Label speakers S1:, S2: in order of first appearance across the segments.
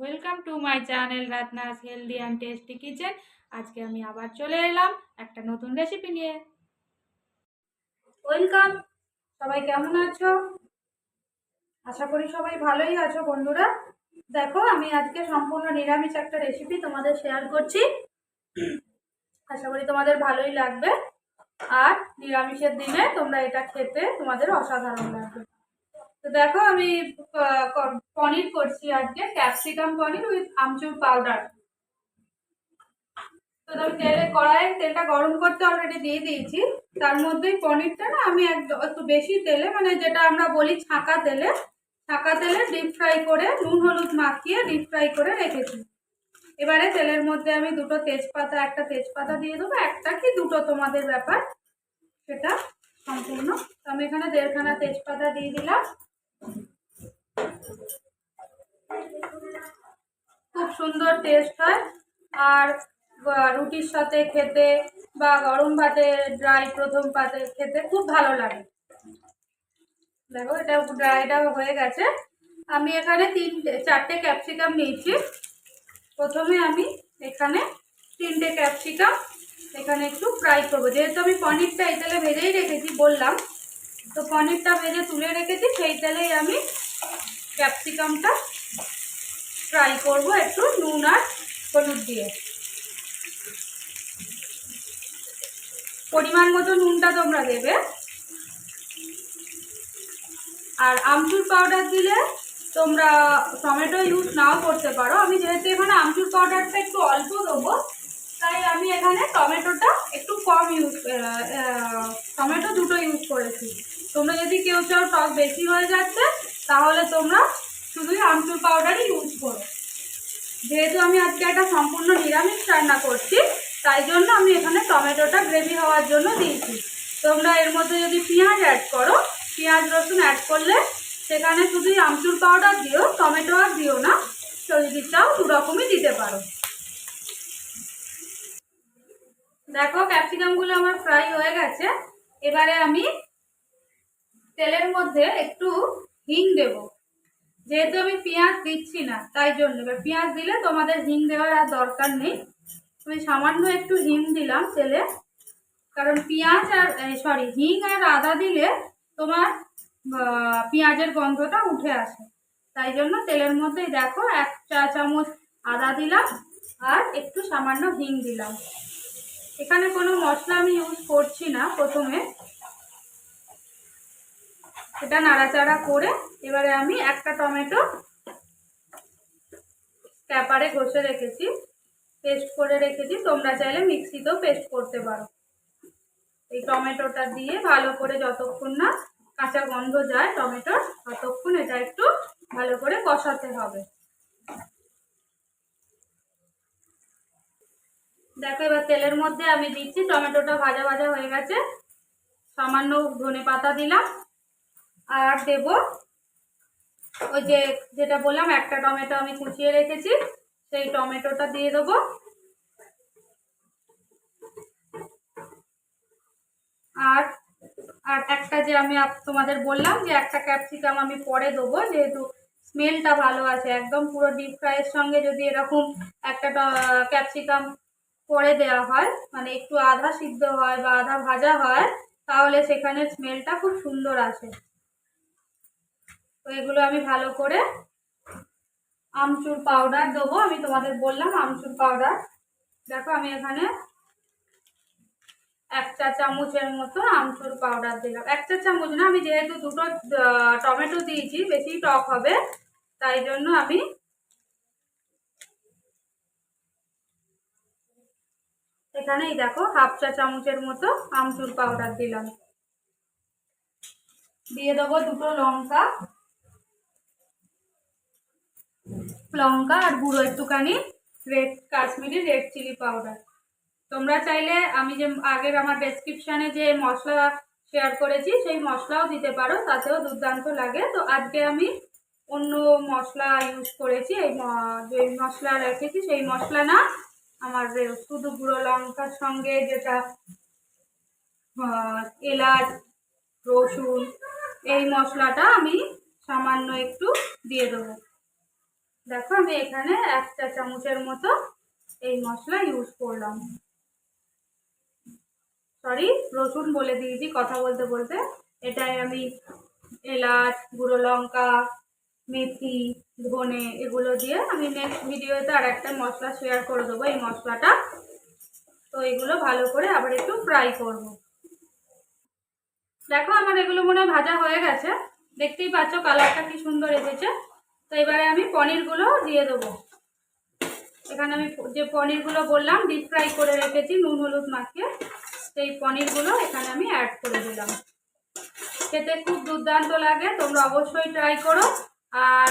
S1: Welcome to my channel Ratna's healthy and tasty kitchen আজকে আমি আবার চলে এলাম একটা নতুন রেসিপি নিয়ে। ওয়েলকাম সবাই কেমন আছো? আশা করি সবাই ভালোই আছো বন্ধুরা। দেখো, আমি আজকে সম্পূর্ণ নিরামিষ একটা রেসিপি তোমাদের শেয়ার করছি। আশা করি তোমাদের ভালোই লাগবে। আর নিরামিষের দিনে তোমরা এটা খেতে তোমাদের অসাধারণ লাগবে। তো দেখো আমি পনির করছি আজকে, capsicum paneer with amchur powder. তো আমি তেলে, কড়াইয়ে তেলটা গরম করতে অলরেডি দিয়ে দিয়েছি। তার মধ্যেই পনিরটা না, আমি একদম একটু বেশি তেলে মানে যেটা আমরা বলি ছাঁকা তেলে ছাঁকা তেলে ডিপ ফ্রাই করে নুন, হলুদ মাখিয়ে ডিপ ফ্রাই করে রেখেছি। এবারে তেলের মধ্যে আমি দুটো তেজপাতা, একটা তেজপাতা দিয়ে দেবো, একটা কি দুটো তোমাদের ব্যাপার, সেটা সম্পূর্ণ। আমি এখানে দেড়খানা তেজপাতা দিয়ে দিলাম। খুব সুন্দর টেস্ট হয়। আর রুটির সাথে খেতে বা গরম ভাতে ড্রাই প্রথম পাতে খেতে খুব ভালো লাগে। দেখো এটা ড্রাইটা হয়ে গেছে। আমি এখানে তিনটে, চারটে ক্যাপসিকাম নিয়েছি। প্রথমে আমি এখানে তিনটে ক্যাপসিকাম এখানে একটু ফ্রাই করব। যেহেতু আমি পনিরটা তেলে ভেজেই রেখেছি, বললাম তো পনিরটা ভেজে তুলে রেখেছি, সেই তেলেই আমি ক্যাপসিকামটা ফ্রাই করব একটু, নুন আর হলুদ দিয়ে। পরিমাণ মতো নুনটা তোমরা দেবে। আর আমচুর পাউডার দিলে তোমরা টমেটো ইউজ নাও করতে পারো। আমি যেহেতু এখানে আমচুর পাউডারটা একটু অল্প দেবো, তাই আমি এখানে টমেটোটা একটু কম ইউজ টমেটো দুটো ইউজ করেছি। তোমরা যদি কেউ চাও টক বেশি হয়ে যাচ্ছে, তাহলে তোমরা শুধুই আমচুর পাউডারই ইউজ করো। যেহেতু আমি আজকে একটা সম্পূর্ণ নিরামিষ রান্না করছি, তাই জন্য আমি এখানে টমেটোটা গ্রেভি হওয়ার জন্য দিয়েছি। তোমরা এর মধ্যে যদি পেঁয়াজ অ্যাড করো, পেঁয়াজ রসুন অ্যাড করলে সেখানে শুধুই আমচুর পাউডার দিও, টমেটো আর দিও না যদি চাও দু রকমই দিতে পারো। দেখো ক্যাপসিকামগুলো আমার ফ্রাই হয়ে গেছে। এবারে আমি তেলের মধ্যে একটু হিং দেব। যেহেতু আমি পেঁয়াজ দিচ্ছি না, তাই জন্য। এবার পেঁয়াজ দিলে তোমাদের হিং দেওয়ার আর দরকার নেই। আমি সামান্য একটু হিং দিলাম তেলে। কারণ পেঁয়াজ আর সরি হিং আর আদা দিলে তোমার পেঁয়াজের গন্ধটা উঠে আসে। তাই জন্য তেলের মধ্যেই দেখো এক চা চামচ আদা দিলাম আর একটু সামান্য হিং দিলাম। এখানে কোনো মশলা আমি ইউজ করছি না প্রথমে। এটা নাড়াচাড়া করে এবারে আমি একটা টমেটো ক্যাপারে ঘষে রেখেছি, পেস্ট করে রেখেছি। তোমরা চাইলে মিক্সিতেও পেস্ট করতে পারো। এই টমেটোটা দিয়ে ভালো করে যতক্ষণ না কাঁচা গন্ধ যায় টমেটোর ততক্ষণ এটা একটু ভালো করে কষাতে হবে। দেখো, এবার তেলের মধ্যে আমি দিচ্ছি। টমেটোটা ভাজা ভাজা হয়ে গেছে। সামান্য ধনে পাতা দিলাম। আর দেব ওই যে যেটা বললাম, একটা টমেটো আমি কুচিয়ে রেখেছি, সেই টমেটোটা দিয়ে দেবো। আর আর একটা যে আমি তোমাদের বললাম যে একটা ক্যাপসিকাম আমি পরে দেবো, যেহেতু স্মেলটা ভালো আছে, একদম পুরো ডিপ ফ্রাইয়ের সঙ্গে যদি এরকম একটা ক্যাপসিকাম পরে দেওয়া হয় মানে একটু আধা সিদ্ধ হয় বা আধা ভাজা হয়, তাহলে সেখানে স্মেলটা খুব সুন্দর আসে। তো এগুলো আমি ভালো করে আমচুর পাউডার দেবো। আমি তোমাদের বললাম আমচুর পাউডার দেখো আমি এখানে এক চা চামচের মতো আমচুর পাউডার দিলাম। এক চা চামচ না, আমি যেহেতু দুটো টমেটো দিয়েছি, বেশি টক হবে, তাই জন্য আমি এখানেই দেখো হাফ চা চামচের মতো আমচুর পাউডার দিলাম। দিয়ে দেবো দুটো লঙ্কা। লঙ্কা আর গুঁড়ো একটুখানি red Kashmiri red chilli powder তোমরা চাইলে আমি যে আগের আমার ডেসক্রিপশানে যে মশলা শেয়ার করেছি, সেই মশলাও দিতে পারো, তাতেও দুর্দান্ত লাগে। তো আজকে আমি অন্য মশলা ইউজ করেছি, এই যে মশলা রেখেছি, সেই মশলা না আমার শুধু গুঁড়ো লঙ্কার সঙ্গে যেটা এলাচ, রসুন, এই মশলাটা আমি সামান্য একটু দিয়ে দেবো। দেখো, আমি এখানে এক চা চামচের মতো এই মশলা ইউজ করলাম। সরি রসুন বলে দিয়েছি, কথা বলতে বলতে। এটাই আমি এলাচ, গুঁড়ো লঙ্কা, মেথি, ধনে এগুলো দিয়ে আমি নেক্সট ভিডিওতে আর একটা মশলা শেয়ার করে দেবো এই মশলাটা। তো এগুলো ভালো করে আবার একটু ফ্রাই করব। দেখো, আমার এগুলো মনে ভাজা হয়ে গেছে। দেখতেই পাচ্ছ কালারটা কি সুন্দর এসেছে। তো এবারে আমি পনিরগুলো দিয়ে দেবো। এখানে আমি যে পনিরগুলো বললাম ডিপ ফ্রাই করে রেখেছি, নুন, হলুদ মাখিয়ে, সেই পনিরগুলো এখানে আমি অ্যাড করে দিলাম। খেতে খুব দুর্দান্ত লাগে, তোমরা অবশ্যই ট্রাই করো। আর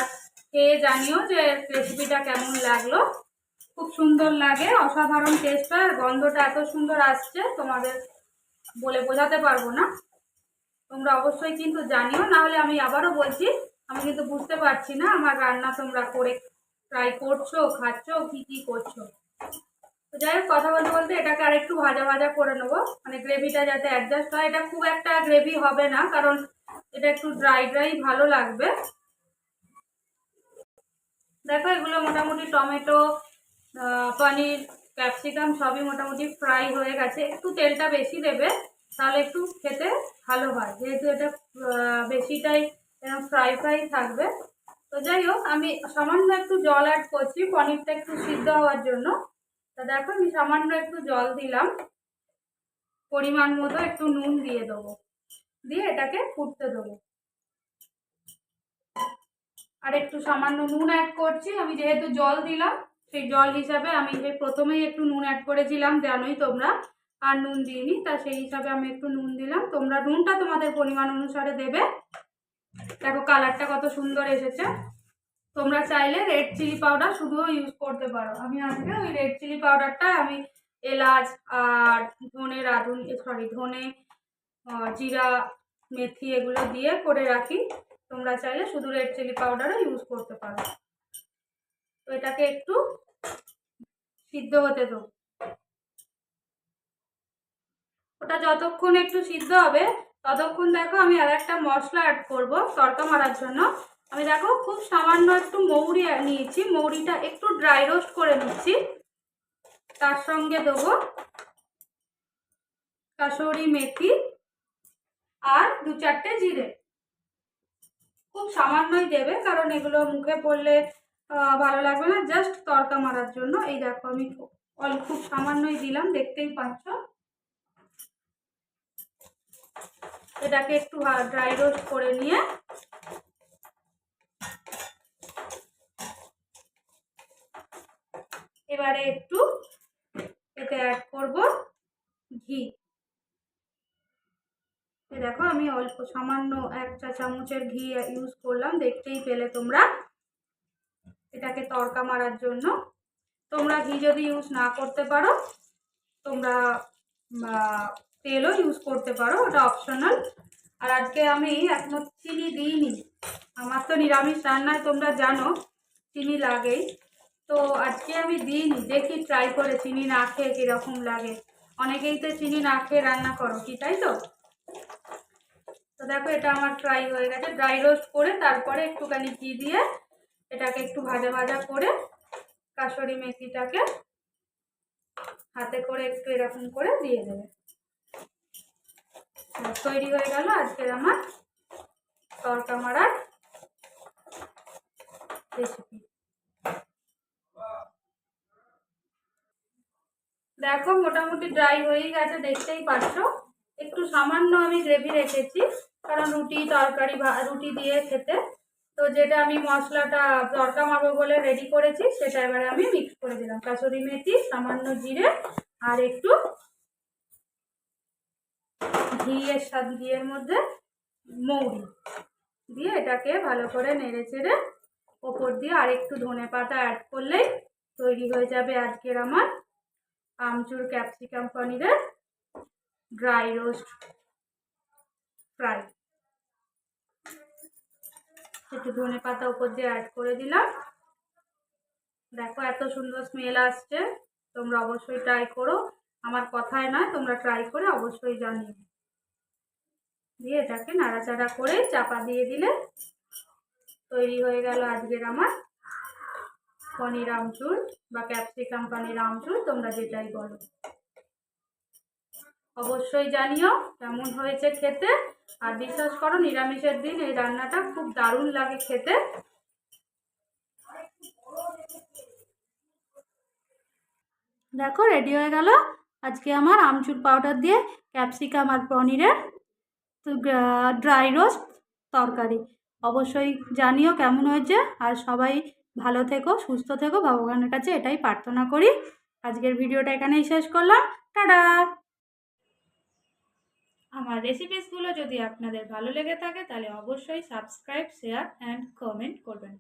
S1: খেয়ে জানিও যে রেসিপিটা কেমন লাগল। খুব সুন্দর লাগে, অসাধারণ টেস্ট আর গন্ধটা এত সুন্দর আসছে, তোমাদের বলে বোঝাতে পারব না। তোমরা অবশ্যই কিন্তু জানিও না হলে আমি আবারও বলছি আমি কিন্তু বুঝতে পারছি না আমার রান্না তোমরা করে ট্রাই করছ, খাচ্ছ, কি কি করছ। তো যাই হোক, কথা বলতে বলতে এটাকে আর একটু ভাজা ভাজা করে নেব। মানে গ্রেভিটা যাতে অ্যাডজাস্ট হয়, এটা খুব একটা গ্রেভি হবে না, কারণ এটা একটু ড্রাই ড্রাই ভালো লাগবে। দেখো, এগুলো মোটামুটি টমেটো পনির, ক্যাপসিকাম সবই মোটামুটি ফ্রাই হয়ে গেছে। একটু তেলটা বেশি দেবে, তাহলে একটু খেতে ভালো হয়। যেহেতু এটা বেশিটাই ফ্রাই ফ্রাই থাকবে। তো যাই হোক, আমি সামান্য একটু জল অ্যাড করছি, পনিরটা একটু সিদ্ধ হওয়ার জন্য। তা দেখো, আমি সামান্য একটু জল দিলাম। পরিমাণ মতো একটু নুন দিয়ে দেবো। দিয়ে এটাকে ফুটতে দেবো। আর একটু সামান্য নুন অ্যাড করছি। আমি যেহেতু জল দিলাম, সেই জল হিসাবে আমি যে প্রথমেই একটু নুন অ্যাড করেছিলাম, জানোই তোমরা। আর নুন দিইনি, তা সেই হিসাবে আমি একটু নুন দিলাম। তোমরা নুনটা তোমাদের পরিমাণ অনুসারে দেবে। দেখো কালারটা কত সুন্দর এসেছে। তোমরা চাইলে রেড চিলি পাউডার শুধুও ইউজ করতে পারো। আমি আজকে ওই রেড চিলি পাউডারটা আমি এলাচ আর ধনে রাঁধুন সরি ধনে জিরা, মেথি এগুলো দিয়ে করে রাখি। তোমরা চাইলে শুধু রেড চিলি পাউডারও ইউজ করতে পারো। তো এটাকে একটু সিদ্ধ হতে দেবো ওটা যতক্ষণ একটু সিদ্ধ হবে ততক্ষণ দেখো আমি আর একটা মশলা অ্যাড করব তড়কা মারার জন্য। আমি দেখো খুব সামান্য একটু মৌরি নিয়েছি, মৌরিটা একটু ড্রাই রোস্ট করে নিচ্ছি। তার সঙ্গে দেবো কাসৌরি মেথি আর দু চারটে জিরে। খুব সামান্যই দেবে, কারণ এগুলো মুখে পড়লে ভালো লাগবে না। জাস্ট তড়কা মারার জন্য। এই দেখো আমি অল্প খুব সামান্যই দিলাম, দেখতেই পাচ্ছ। এটাকে একটু ড্রাই রোস্ট করে নিয়ে এবারে একটু এতে অ্যাড করব ঘি। দেখো আমি অল্প, সামান্য এক চা চামচের ঘি ইউজ করলাম, দেখতেই পেলে তোমরা এটাকে তড়কা মারার জন্য। তোমরা ঘি যদি ইউজ না করতে পারো, তোমরা তেলও ইউজ করতে পারো, ওটা অপশনাল আর আজকে আমি এখনও চিনি দিইনি। আমার তো নিরামিষ রান্নায় তোমরা জানো, চিনি লাগেই। তো আজকে আমি দিইনি, দেখি ট্রাই করে চিনি না খেয়ে কীরকম লাগে। অনেকেই তো চিনি না খেয়ে রান্না করো কি, তাই তো? তো দেখো, এটা আমার ফ্রাই হয়ে গেছে। ড্রাই রোস্ট করে তারপরে একটুখানি ঘি দিয়ে এটাকে একটু ভাজা ভাজা করে কাসরি মেথিটাকে হাতে করে একটু এরকম করে দিয়ে দেবে। তৈরি হয়ে গেল। আজকের আমার তরকা মারার রেসিপি দেখো, মোটামুটি ড্রাই হয়েই গেছে, দেখতেই পাচ্ছ। একটু সামান্য আমি গ্রেভি রেখেছি, কারণ রুটি তরকারি রুটি দিয়ে খেতে। তো যেটা আমি মশলাটা, তরকা মারবো বলে রেডি করেছি, সেটা এবারে আমি মিক্স করে দিলাম। কাসুরি মেথি, সামান্য জিরে, আর একটু ঘিয়ের সাথে ঘিয়ের মধ্যে মৌরি দিয়ে এটাকে ভালো করে নেড়ে চেড়ে ওপর দিয়ে আরেকটু ধনে পাতা অ্যাড করলেই তৈরি হয়ে যাবে আজকের আমার আমচুর ক্যাপসিকাম পনিরের ড্রাই রোস্ট ফ্রাই একটু ধনে পাতা উপর দিয়ে অ্যাড করে দিলাম। দেখো এত সুন্দর স্মেল আসছে, তোমরা অবশ্যই ট্রাই করো। আমার কথায় নয়, তোমরা ট্রাই করে অবশ্যই জানিয়ে দিয়ে এটাকে নাড়াচাড়া করে চাপা দিয়ে দিলে তৈরি হয়ে গেল আজকের আমার পনির আমচুর বা ক্যাপসিকাম পনির আমচুর তোমরা যেটাই বলো। অবশ্যই জানিও কেমন হয়েছে খেতে আর বিশ্বাস করো, নিরামিষের দিন এই রান্নাটা খুব দারুণ লাগে খেতে। দেখো রেডি হয়ে গেল আজকে আমার আমচুর পাউডার দিয়ে ক্যাপসিকাম আর পনিরের ড্রাই রোস্ট তরকারি। অবশ্যই জানিও কেমন হয়েছে। আর সবাই ভালো থেকো, সুস্থ থেকো। ভগবানের কাছে এটাই প্রার্থনা করি। আজকের ভিডিওটা এখানেই শেষ করলাম। টাটা! আমার রেসিপিসগুলো যদি আপনাদের ভালো লেগে থাকে, তাহলে অবশ্যই সাবস্ক্রাইব শেয়ার অ্যান্ড কমেন্ট করবেন।